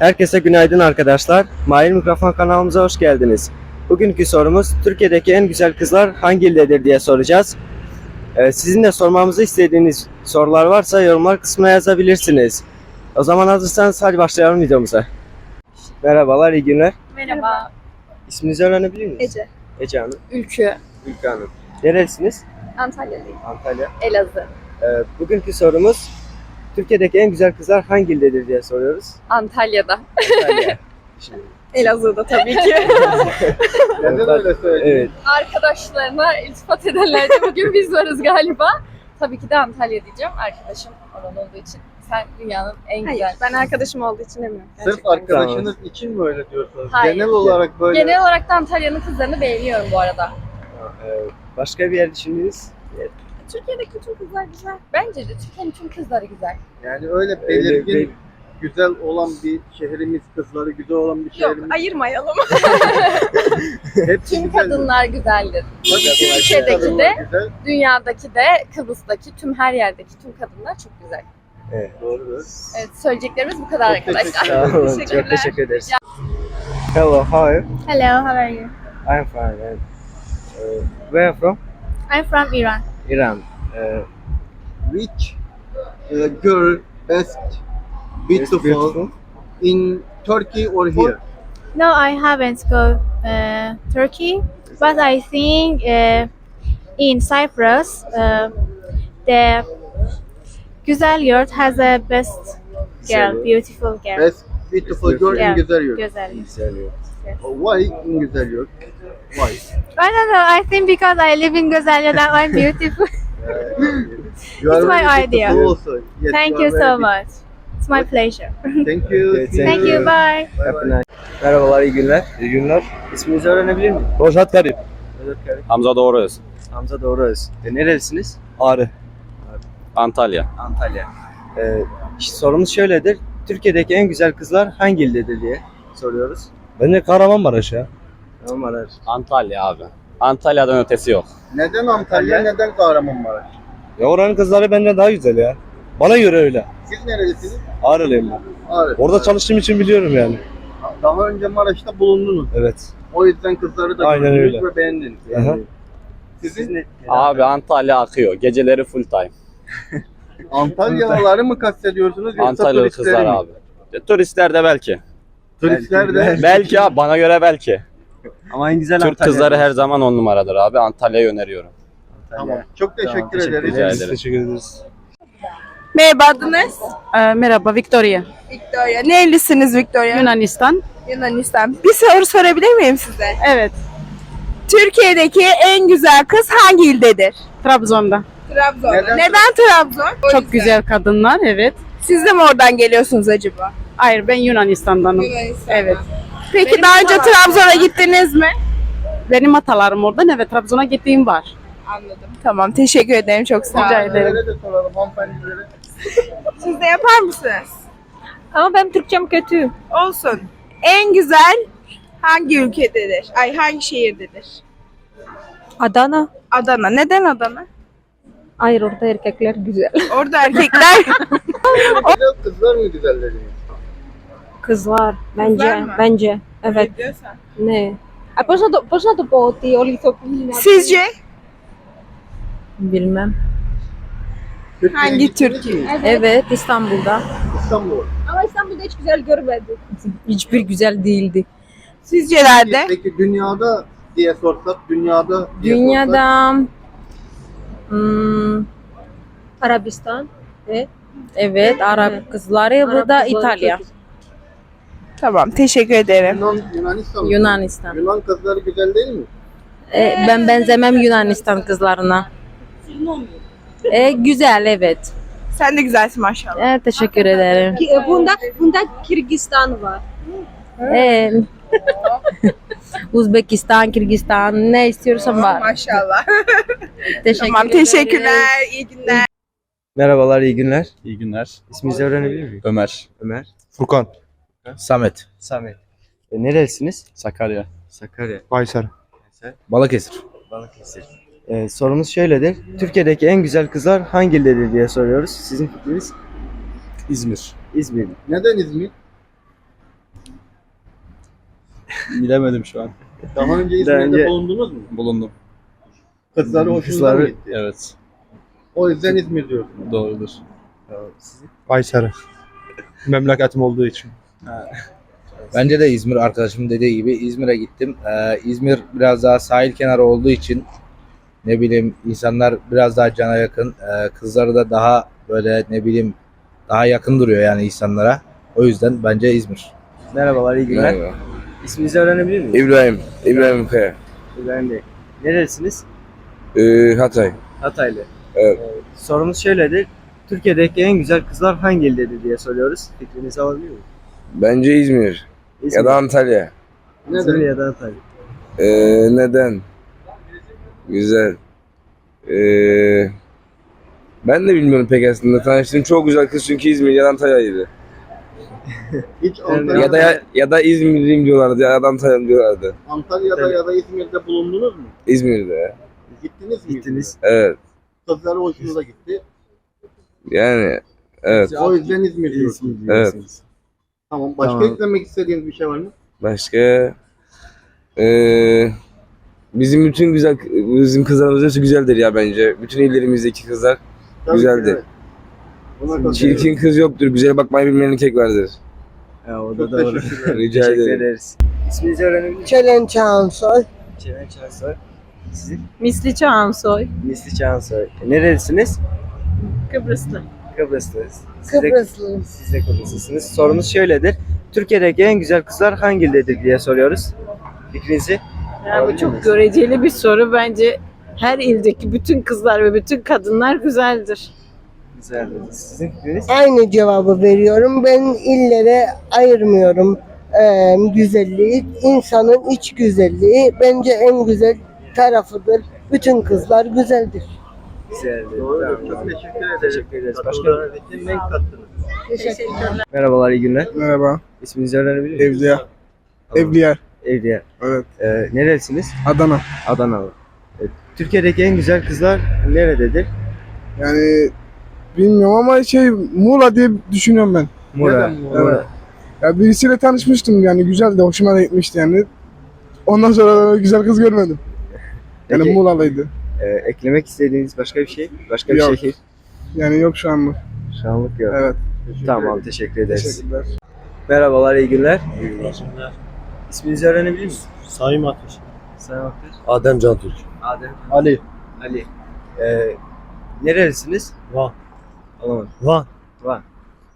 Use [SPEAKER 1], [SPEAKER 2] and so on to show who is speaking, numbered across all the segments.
[SPEAKER 1] Herkese günaydın arkadaşlar. Mahir Mikrofon kanalımıza hoş geldiniz. Bugünkü sorumuz Türkiye'deki en güzel kızlar hangi ildedir diye soracağız. Ee, sizin de sormamızı istediğiniz sorular varsa yorumlar kısmına yazabilirsiniz. O zaman hazırsanız hadi başlayalım videomuza. Merhabalar, iyi günler.
[SPEAKER 2] Merhaba.
[SPEAKER 1] İsminizi öğrenebilir miyiz?
[SPEAKER 2] Ece.
[SPEAKER 1] Ece Hanım,
[SPEAKER 2] Ülkü.
[SPEAKER 1] Ülke Hanım. Nerelisiniz?
[SPEAKER 2] Antalya'dayım.
[SPEAKER 1] Antalya.
[SPEAKER 2] Elazığ.
[SPEAKER 1] Ee, bugünkü sorumuz Türkiye'deki en güzel kızlar hangi ildedir diye soruyoruz.
[SPEAKER 2] Antalya'da.
[SPEAKER 1] Antalya. Şimdi,
[SPEAKER 2] Elazığ'da tabii ki.
[SPEAKER 1] Neden öyle Evet.
[SPEAKER 2] Arkadaşlarına iltifat edenler de bugün biz varız galiba. Tabii ki de Antalya diyeceğim. Arkadaşım olan olduğu için. Sen dünyanın en güzel.
[SPEAKER 3] Hayır, ben arkadaşım olduğu için demiyorum.
[SPEAKER 4] Sırf arkadaşınız için mi öyle diyorsunuz?
[SPEAKER 2] Hayır.
[SPEAKER 4] Genel olarak böyle
[SPEAKER 2] Genel olarak da Antalya'nın kızlarını beğeniyorum bu arada.
[SPEAKER 1] Ee, başka bir yer düşündünüz?
[SPEAKER 3] Türkiye'deki bütün kızlar güzel.
[SPEAKER 2] Bence de Türkiye'nin tüm kızları güzel.
[SPEAKER 4] yani öyle
[SPEAKER 1] Öyle
[SPEAKER 4] belirgin
[SPEAKER 1] bir-
[SPEAKER 4] güzel olan bir şehrimiz, kızları güzel olan bir
[SPEAKER 3] Yok,
[SPEAKER 4] şehrimiz.
[SPEAKER 3] ayırmayalım.
[SPEAKER 4] Hepsi
[SPEAKER 2] Tüm
[SPEAKER 4] güzel.
[SPEAKER 2] kadınlar güzeldir. Türkiye'deki de,
[SPEAKER 4] güzel.
[SPEAKER 2] dünyadaki de, Kıbrıs'taki, tüm her yerdeki tüm kadınlar çok güzel.
[SPEAKER 1] Evet.
[SPEAKER 4] Doğru.
[SPEAKER 2] Evet, söyleyeceklerimiz bu kadar
[SPEAKER 4] Çok
[SPEAKER 2] arkadaşlar.
[SPEAKER 1] Sağ olun. Çok
[SPEAKER 3] Teşekkürler.
[SPEAKER 1] teşekkür ederiz. Hello, how are you?
[SPEAKER 3] Hello, how are you?
[SPEAKER 1] I'm fine. uh, where from?
[SPEAKER 3] I'm from Iran.
[SPEAKER 1] Iran. Uh,
[SPEAKER 4] Which uh, girl best beautiful,
[SPEAKER 1] beautiful.
[SPEAKER 4] in Turkey or here?
[SPEAKER 5] No, I haven't go uh, Turkey, but I think uh, in Cyprus, uh, the Güzel Yurt has a best girl,
[SPEAKER 1] Yurt.
[SPEAKER 5] beautiful girl.
[SPEAKER 4] Best beautiful girl
[SPEAKER 5] Yeah.
[SPEAKER 4] in Güzel Yurt.
[SPEAKER 5] Güzel Yurt.
[SPEAKER 1] Güzel yurt.
[SPEAKER 4] Why in Güzel Yurt? Why?
[SPEAKER 5] I don't know. I think because I live in Güzel Yurt, that I'm beautiful.
[SPEAKER 4] You
[SPEAKER 5] It's my idea.
[SPEAKER 4] Also. Yes,
[SPEAKER 5] Thank you
[SPEAKER 4] very
[SPEAKER 5] so
[SPEAKER 4] beautiful.
[SPEAKER 5] much. It's my pleasure.
[SPEAKER 4] Thank you.
[SPEAKER 1] Okay,
[SPEAKER 4] See
[SPEAKER 5] Thank you. Bye.
[SPEAKER 1] Happy night. Merhabalar, iyi günler. İyi günler. İsminizi öğrenebilir miyim?
[SPEAKER 6] Rojat Karim.
[SPEAKER 1] Özür dilerim.
[SPEAKER 6] Hamza Doğruöz.
[SPEAKER 1] Hamza Doğruöz. E, nerelisiniz?
[SPEAKER 6] Ağrı.
[SPEAKER 7] Antalya.
[SPEAKER 1] Antalya. Ee, işte sorumuz şöyledir. Türkiye'deki en güzel kızlar hangi ildedir diye soruyoruz.
[SPEAKER 6] Bence Kahramanmaraş ya.
[SPEAKER 1] Tamam arar.
[SPEAKER 7] Antalya abi. Antalya'dan ötesi yok.
[SPEAKER 4] Neden Antalya, neden Kahramanmaraş?
[SPEAKER 6] Ya oranın kızları benden daha güzel ya. Bana göre öyle.
[SPEAKER 4] Siz nerelisiniz?
[SPEAKER 6] Ağrılıyım ben.
[SPEAKER 4] Ağrı.
[SPEAKER 6] Orada çalıştığım için biliyorum yani.
[SPEAKER 4] Daha önce Maraş'ta bulundunuz.
[SPEAKER 6] Evet.
[SPEAKER 4] O yüzden kızları da
[SPEAKER 6] Aynen
[SPEAKER 4] gördünüz
[SPEAKER 6] öyle.
[SPEAKER 4] ve beğendiniz.
[SPEAKER 6] Aha.
[SPEAKER 4] Sizin
[SPEAKER 1] ne?
[SPEAKER 7] Abi Antalya akıyor. Geceleri full time.
[SPEAKER 4] Antalyalıları mı kastediyorsunuz yoksa
[SPEAKER 7] Antalyalı
[SPEAKER 4] turistleri
[SPEAKER 7] kızlar
[SPEAKER 4] mi?
[SPEAKER 7] abi. E, Turistler de belki.
[SPEAKER 4] Turistler de
[SPEAKER 1] Belki.
[SPEAKER 7] Belki abi bana göre belki.
[SPEAKER 1] Ama en güzel
[SPEAKER 7] Türk
[SPEAKER 1] Antalya.
[SPEAKER 7] kızları her zaman on numaradır abi. Antalya'yı öneriyorum.
[SPEAKER 4] Tamam. Çok teşekkür,
[SPEAKER 1] Tamam, teşekkür
[SPEAKER 4] ederiz.
[SPEAKER 6] Biz
[SPEAKER 7] ederim.
[SPEAKER 6] teşekkür ederiz.
[SPEAKER 3] Merhaba adınız?
[SPEAKER 8] Ee, merhaba Victoria.
[SPEAKER 3] Victoria. Nerelisiniz Victoria?
[SPEAKER 8] Yunanistan.
[SPEAKER 3] Yunanistan. Bir soru sorabilir miyim size?
[SPEAKER 8] Evet.
[SPEAKER 3] Türkiye'deki en güzel kız hangi ildedir?
[SPEAKER 8] Trabzon'da.
[SPEAKER 3] Trabzon.
[SPEAKER 4] Neden
[SPEAKER 3] Neden, Trabzon? O
[SPEAKER 8] Çok
[SPEAKER 3] yüzden.
[SPEAKER 8] güzel kadınlar evet.
[SPEAKER 3] Siz de mi oradan geliyorsunuz acaba?
[SPEAKER 8] Hayır ben Yunanistan'danım.
[SPEAKER 3] Yunanistan.
[SPEAKER 8] Evet.
[SPEAKER 3] Peki
[SPEAKER 8] Benim
[SPEAKER 3] daha önce
[SPEAKER 8] atalarım
[SPEAKER 3] Trabzon'a gittiniz mi?
[SPEAKER 8] Benim atalarım oradan evet Trabzon'a gittiğim var.
[SPEAKER 3] Anladım. Tamam teşekkür ederim çok sağ
[SPEAKER 8] Rica
[SPEAKER 3] olun.
[SPEAKER 8] ederim.
[SPEAKER 4] Nereye de soralım hanımefendilere.
[SPEAKER 3] Siz de yapar mısınız?
[SPEAKER 8] Ama benim Türkçem kötü.
[SPEAKER 3] Olsun. En güzel hangi ülkededir? Ay hangi şehirdedir?
[SPEAKER 9] Adana.
[SPEAKER 3] Adana. Neden Adana?
[SPEAKER 9] Hayır orada erkekler güzel.
[SPEAKER 3] Orada erkekler
[SPEAKER 4] kızlar mı güzeller?
[SPEAKER 9] Kızlar bence
[SPEAKER 3] mı?
[SPEAKER 9] bence evet. Ne diyorsan. Ne? Ay, Można to, można to było ty, Oli,
[SPEAKER 3] Sizce
[SPEAKER 9] Bilmem.
[SPEAKER 3] hangi
[SPEAKER 4] Türk?
[SPEAKER 9] Evet İstanbul'da.
[SPEAKER 4] İstanbul.
[SPEAKER 9] Ama İstanbul'da hiç güzel görmedik. Hiçbir güzel değildi.
[SPEAKER 3] Sizcelerde?
[SPEAKER 4] Peki dünyada diye sorsak, dünyada diye
[SPEAKER 9] Dünyada hmm, Arabistan ve evet Arap kızları burada Arap kızları İtalya. çok.
[SPEAKER 3] Tamam teşekkür ederim.
[SPEAKER 4] Yunan, Yunanistan mı?
[SPEAKER 9] Yunanistan.
[SPEAKER 4] Yunan kızları güzel değil mi?
[SPEAKER 9] E, ben benzemem Yunanistan kızlarına. E, güzel evet.
[SPEAKER 3] Sen de güzelsin maşallah.
[SPEAKER 9] E, teşekkür ederim. Bunda bunda Kırgızistan var. E, Uzbekistan, Kırgızistan ne istiyorsan var.
[SPEAKER 3] Maşallah.
[SPEAKER 9] Teşekkür
[SPEAKER 3] tamam
[SPEAKER 9] ederim.
[SPEAKER 3] teşekkürler. İyi günler.
[SPEAKER 1] Merhabalar, iyi günler.
[SPEAKER 7] İyi günler.
[SPEAKER 1] İsminizi öğrenebilir miyim?
[SPEAKER 7] Ömer.
[SPEAKER 1] Ömer.
[SPEAKER 6] Furkan.
[SPEAKER 7] Samet.
[SPEAKER 1] Samet. E, nerelisiniz?
[SPEAKER 7] Sakarya.
[SPEAKER 1] Sakarya.
[SPEAKER 6] Kayseri.
[SPEAKER 7] Balıkesir.
[SPEAKER 1] Balıkesir. Ee, sorumuz şöyledir. Türkiye'deki en güzel kızlar hangi ildedir diye soruyoruz. Sizin fikriniz?
[SPEAKER 7] İzmir.
[SPEAKER 1] İzmir.
[SPEAKER 4] Neden İzmir?
[SPEAKER 6] Bilemedim şu an.
[SPEAKER 4] Daha önce İzmir'de
[SPEAKER 1] önce-
[SPEAKER 4] bulundunuz mu?
[SPEAKER 6] Bulundum.
[SPEAKER 4] Kızları hoşunuza mı
[SPEAKER 1] Kızları-
[SPEAKER 4] gitti?
[SPEAKER 6] Evet.
[SPEAKER 4] O yüzden İzmir diyorsun.
[SPEAKER 6] Doğrudur.
[SPEAKER 10] Kayseri. Memleketim olduğu için.
[SPEAKER 7] Bence de İzmir arkadaşımın dediği gibi İzmir'e gittim. Ee, İzmir biraz daha sahil kenarı olduğu için ne bileyim insanlar biraz daha cana yakın. Ee, kızları da daha böyle ne bileyim daha yakın duruyor yani insanlara. O yüzden bence İzmir.
[SPEAKER 1] Merhabalar, iyi günler. İsminizi öğrenebilir miyim?
[SPEAKER 11] İbrahim, İbrahim Kaya.
[SPEAKER 1] İbrahim Bey. Nerelisiniz?
[SPEAKER 11] Ee, Hatay.
[SPEAKER 1] Hataylı.
[SPEAKER 11] Evet.
[SPEAKER 1] Ee, sorumuz şöyledir. Türkiye'deki en güzel kızlar hangi ildedir diye soruyoruz. Fikrinizi alabilir miyim?
[SPEAKER 11] Bence İzmir.
[SPEAKER 1] İzmir.
[SPEAKER 11] Ya da Antalya.
[SPEAKER 1] İzmir
[SPEAKER 4] Neden?
[SPEAKER 1] ya da Antalya.
[SPEAKER 11] Ee, neden? Güzel. Ee, ben de bilmiyorum pek aslında. Tanıştığım çok güzel kız çünkü İzmir ya da Antalya'ydı.
[SPEAKER 4] Hiç Antalya'da,
[SPEAKER 11] Ya da ya, ya da İzmirliyim diyorlardı ya da Antalya'm diyorlardı.
[SPEAKER 4] Antalya'da ya da İzmir'de bulundunuz mu?
[SPEAKER 11] İzmir'de.
[SPEAKER 4] Gittiniz mi?
[SPEAKER 1] Gittiniz.
[SPEAKER 11] Evet.
[SPEAKER 4] Kızları hoşunuza gitti.
[SPEAKER 11] Yani evet.
[SPEAKER 4] O yüzden İzmir diyorsun. Tamam. Başka
[SPEAKER 1] Tamam.
[SPEAKER 4] eklemek istediğiniz bir şey var mı?
[SPEAKER 11] Başka ee, bizim bütün güzel bizim kızlarımız hepsi güzeldir ya bence. Bütün illerimizdeki kızlar
[SPEAKER 4] Tabii
[SPEAKER 11] Güzeldi.
[SPEAKER 4] ki, evet. Katılıyorum.
[SPEAKER 11] çirkin kız yoktur. Güzel bakmayı bilmeyen tek vardır.
[SPEAKER 1] Ha, o da
[SPEAKER 4] Çok
[SPEAKER 1] doğru.
[SPEAKER 4] teşekkür ederim.
[SPEAKER 11] Rica
[SPEAKER 1] Teşekkür
[SPEAKER 11] ederim.
[SPEAKER 1] ederiz. İsminizi öğrenebilir miyim?
[SPEAKER 3] Çelen Çağansoy.
[SPEAKER 1] Çelen Çağansoy. Sizin?
[SPEAKER 8] Misli Çağansoy.
[SPEAKER 1] Misli Çağansoy. Nerelisiniz?
[SPEAKER 8] Kıbrıslı.
[SPEAKER 1] Kıbrıslı. Siz de,
[SPEAKER 3] Kıbrıslıyım.
[SPEAKER 1] siz de Kıbrıslısınız. Sorumuz şöyledir. Türkiye'deki en güzel kızlar hangi ildedir diye soruyoruz. Fikrinizi?
[SPEAKER 8] Ya bu çok göreceli bir soru. Bence her ildeki bütün kızlar ve bütün kadınlar güzeldir.
[SPEAKER 1] Güzeldir. Sizin fikriniz?
[SPEAKER 3] Aynı cevabı veriyorum. Ben illere ayırmıyorum ee, güzelliği. İnsanın iç güzelliği bence en güzel tarafıdır. Bütün kızlar güzeldir.
[SPEAKER 1] Güzeldir.
[SPEAKER 4] Doğru.
[SPEAKER 1] Tamam.
[SPEAKER 4] Çok teşekkür ederim.
[SPEAKER 1] Teşekkür ederiz. Başka?
[SPEAKER 4] Katıldığınız için renk kattınız.
[SPEAKER 3] Teşekkürler.
[SPEAKER 1] Merhabalar, iyi günler.
[SPEAKER 10] Merhaba.
[SPEAKER 1] İsminizi öğrenebilir miyim?
[SPEAKER 10] Evliya.
[SPEAKER 1] Tamam.
[SPEAKER 10] Evliya.
[SPEAKER 1] Evliya.
[SPEAKER 10] Evet.
[SPEAKER 1] Ee, nerelisiniz?
[SPEAKER 10] Adana.
[SPEAKER 1] Adanalı. Ee, Türkiye'deki en güzel kızlar nerededir?
[SPEAKER 10] Yani bilmiyorum ama şey Muğla diye düşünüyorum ben.
[SPEAKER 4] Neden Muğla?
[SPEAKER 1] Mura.
[SPEAKER 10] Ya birisiyle tanışmıştım yani güzel de hoşuma da gitmişti yani. Ondan sonra güzel kız görmedim. Yani
[SPEAKER 1] Peki,
[SPEAKER 10] Muğla'lıydı.
[SPEAKER 1] E, eklemek istediğiniz başka bir şey? Başka bir
[SPEAKER 10] Yok.
[SPEAKER 1] şehir?
[SPEAKER 10] Yani yok şu anlık.
[SPEAKER 1] Şu anlık yok.
[SPEAKER 10] Evet.
[SPEAKER 1] Tamam, teşekkür ederiz.
[SPEAKER 10] Teşekkürler.
[SPEAKER 1] Merhabalar, iyi günler. İsminizi öğrenebilir miyim?
[SPEAKER 6] Sayın Atış.
[SPEAKER 1] Sayın Aktaş.
[SPEAKER 11] Adem Cantürk.
[SPEAKER 1] Adem.
[SPEAKER 6] Ali.
[SPEAKER 1] Ali. Ee, nerelisiniz?
[SPEAKER 6] Van.
[SPEAKER 1] Alamadım.
[SPEAKER 6] Van.
[SPEAKER 1] Van.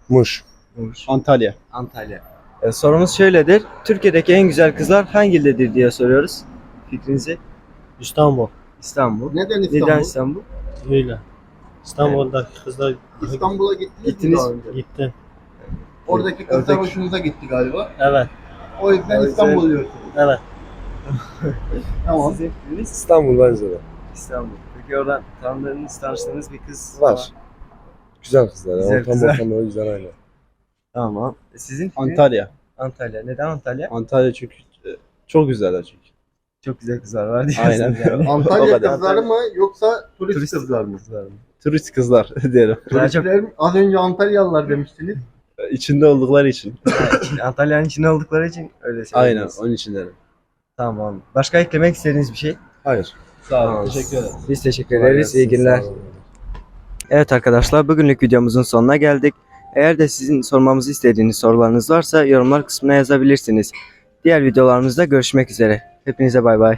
[SPEAKER 11] Muş.
[SPEAKER 1] Muş.
[SPEAKER 6] Antalya.
[SPEAKER 1] Antalya. Ee, sorumuz şöyledir. Türkiye'deki en güzel kızlar hangi ildedir diye soruyoruz. Fikrinizi?
[SPEAKER 6] İstanbul.
[SPEAKER 1] İstanbul.
[SPEAKER 4] Neden İstanbul?
[SPEAKER 1] Neden İstanbul?
[SPEAKER 6] Öyle. İstanbul'da kızlar
[SPEAKER 4] İstanbul'a gittiniz,
[SPEAKER 1] Gittiniz.
[SPEAKER 4] mi daha önce?
[SPEAKER 6] gittim.
[SPEAKER 4] Oradaki kızlar
[SPEAKER 1] Oradaki-
[SPEAKER 4] hoşunuza gitti galiba.
[SPEAKER 6] Evet.
[SPEAKER 4] O yüzden İstanbul diyorsunuz.
[SPEAKER 6] Evet.
[SPEAKER 4] Tamam.
[SPEAKER 1] Sizin fikriniz?
[SPEAKER 11] İstanbul bence de.
[SPEAKER 1] İstanbul. Peki oradan tanıdığınız, tanıştığınız bir kız
[SPEAKER 11] Var. Güzel kızlar.
[SPEAKER 1] Güzel
[SPEAKER 11] Ortam
[SPEAKER 1] kızlar.
[SPEAKER 11] ortam böyle güzel aynen.
[SPEAKER 1] Tamam. E, Sizin fikriniz?
[SPEAKER 6] Antalya.
[SPEAKER 1] Antalya. Neden Antalya?
[SPEAKER 6] Antalya çünkü e, çok güzeller çünkü.
[SPEAKER 1] Çok güzel kızlar var diyorsunuz
[SPEAKER 6] Aynen.
[SPEAKER 1] yani.
[SPEAKER 4] Antalya kızları mı yoksa turist,
[SPEAKER 1] Turist
[SPEAKER 4] kızlar mı?
[SPEAKER 1] kızlar mı?
[SPEAKER 6] Turist kızlar diyelim.
[SPEAKER 1] Çok
[SPEAKER 4] Turistler az önce Antalyalılar demiştiniz.
[SPEAKER 6] İçinde oldukları için.
[SPEAKER 1] Antalya'nın içinde oldukları için öyle
[SPEAKER 6] Aynen. Onun için dedim.
[SPEAKER 1] Tamam. Başka eklemek istediğiniz bir şey?
[SPEAKER 6] Hayır. Sağ olun. Teşekkür ederim.
[SPEAKER 1] Biz teşekkür ederiz. İyi günler. Evet arkadaşlar bugünlük videomuzun sonuna geldik. Eğer de sizin sormamızı istediğiniz sorularınız varsa yorumlar kısmına yazabilirsiniz. Diğer videolarımızda görüşmek üzere. Hepinize bay bay.